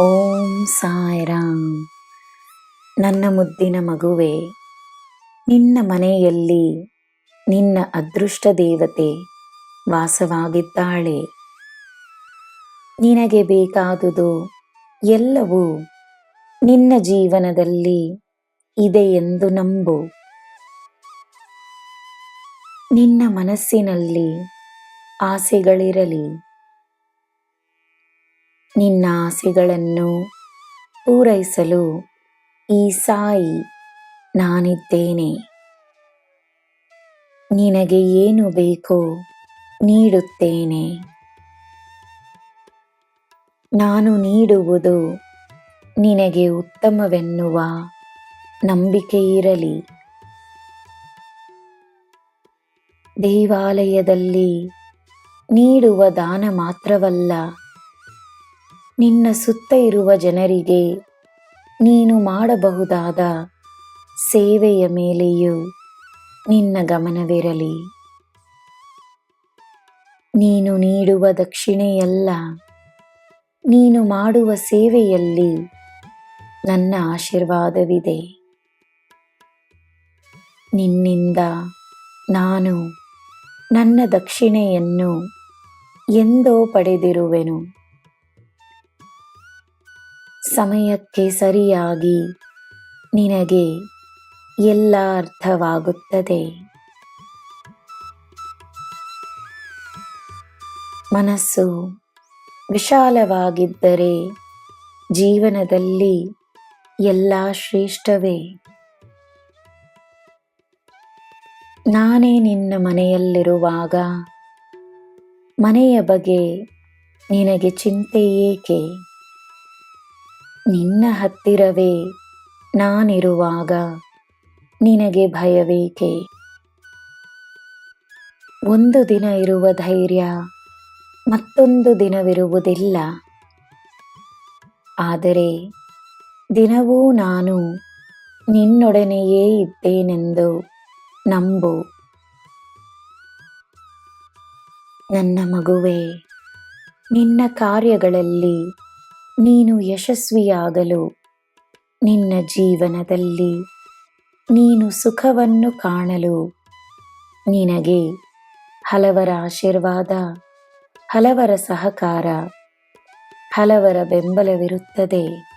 ಓಂ ಸಾಯಿರಾಮ್ ನನ್ನ ಮುದ್ದಿನ ಮಗುವೆ, ನಿನ್ನ ಮನೆಯಲ್ಲಿ ನಿನ್ನ ಅದೃಷ್ಟ ದೇವತೆ ವಾಸವಾಗಿದ್ದಾಳೆ. ನಿನಗೆ ಬೇಕಾದುದು ಎಲ್ಲವೂ ನಿನ್ನ ಜೀವನದಲ್ಲಿ ಇದೆ ಎಂದು ನಂಬು. ನಿನ್ನ ಮನಸ್ಸಿನಲ್ಲಿ ಆಸೆಗಳಿರಲಿ. ನಿನ್ನ ಆಸೆಗಳನ್ನು ಪೂರೈಸಲು ಈ ಸಾಯಿ ನಾನಿದ್ದೇನೆ. ನಿನಗೆ ಏನು ಬೇಕೋ ನೀಡುತ್ತೇನೆ. ನಾನು ನೀಡುವುದು ನಿನಗೆ ಉತ್ತಮವೆನ್ನುವ ನಂಬಿಕೆ ಇರಲಿ. ದೇವಾಲಯದಲ್ಲಿ ನೀಡುವ ದಾನ ಮಾತ್ರವಲ್ಲ ನಿನ್ನ ಸುತ್ತ ಇರುವ ಜನರಿಗೆ ನೀನು ಮಾಡಬಹುದಾದ ಸೇವೆಯ ಮೇಲೆಯೂ ನಿನ್ನ ಗಮನವಿರಲಿ. ನೀನು ನೀಡುವ ದಕ್ಷಿಣೆಯಲ್ಲ, ನೀನು ಮಾಡುವ ಸೇವೆಯಲ್ಲಿ ನನ್ನ ಆಶೀರ್ವಾದವಿದೆ. ನಿನ್ನಿಂದ ನಾನು ನನ್ನ ದಕ್ಷಿಣೆಯನ್ನು ಎಂದೋ ಪಡೆದಿರುವೆನು. ಸಮಯಕ್ಕೆ ಸರಿಯಾಗಿ ನಿನಗೆ ಎಲ್ಲ ಅರ್ಥವಾಗುತ್ತದೆ. ಮನಸ್ಸು ವಿಶಾಲವಾಗಿದ್ದರೆ ಜೀವನದಲ್ಲಿ ಎಲ್ಲ ಶ್ರೇಷ್ಠವೇ. ನಾನೇ ನಿನ್ನ ಮನೆಯಲ್ಲಿರುವಾಗ ಮನೆಯ ಬಗ್ಗೆ ನಿನಗೆ ಚಿಂತೆ ಏಕೆ? ನಿನ್ನ ಹತ್ತಿರವೇ ನಾನಿರುವಾಗ ನಿನಗೆ ಭಯವೇಕೆ? ಒಂದು ದಿನ ಇರುವ ಧೈರ್ಯ ಮತ್ತೊಂದು ದಿನವಿರುವುದಿಲ್ಲ. ಆದರೆ ದಿನವೂ ನಾನು ನಿನ್ನೊಡನೆಯೇ ಇದ್ದೇನೆಂದು ನಂಬು. ನನ್ನ ಮಗುವೆ, ನಿನ್ನ ಕಾರ್ಯಗಳಲ್ಲಿ ನೀನು ಯಶಸ್ವಿಯಾಗಲು ನಿನ್ನ ಜೀವನದಲ್ಲಿ ನೀನು ಸುಖವನ್ನು ಕಾಣಲು ನಿನಗೆ ಹಲವರ ಆಶೀರ್ವಾದ, ಹಲವರ ಸಹಕಾರ, ಹಲವರ ಬೆಂಬಲವಿರುತ್ತದೆ.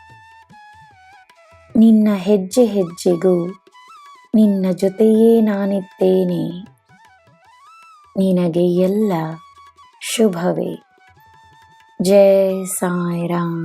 ನಿನ್ನ ಹೆಜ್ಜೆ ಹೆಜ್ಜೆಗೂ ನಿನ್ನ ಜೊತೆಯೇ ನಾನಿದ್ದೇನೆ. ನಿನಗೆ ಎಲ್ಲ ಶುಭವೇ. ಜೈ ಸಾಯಿರಾಮ್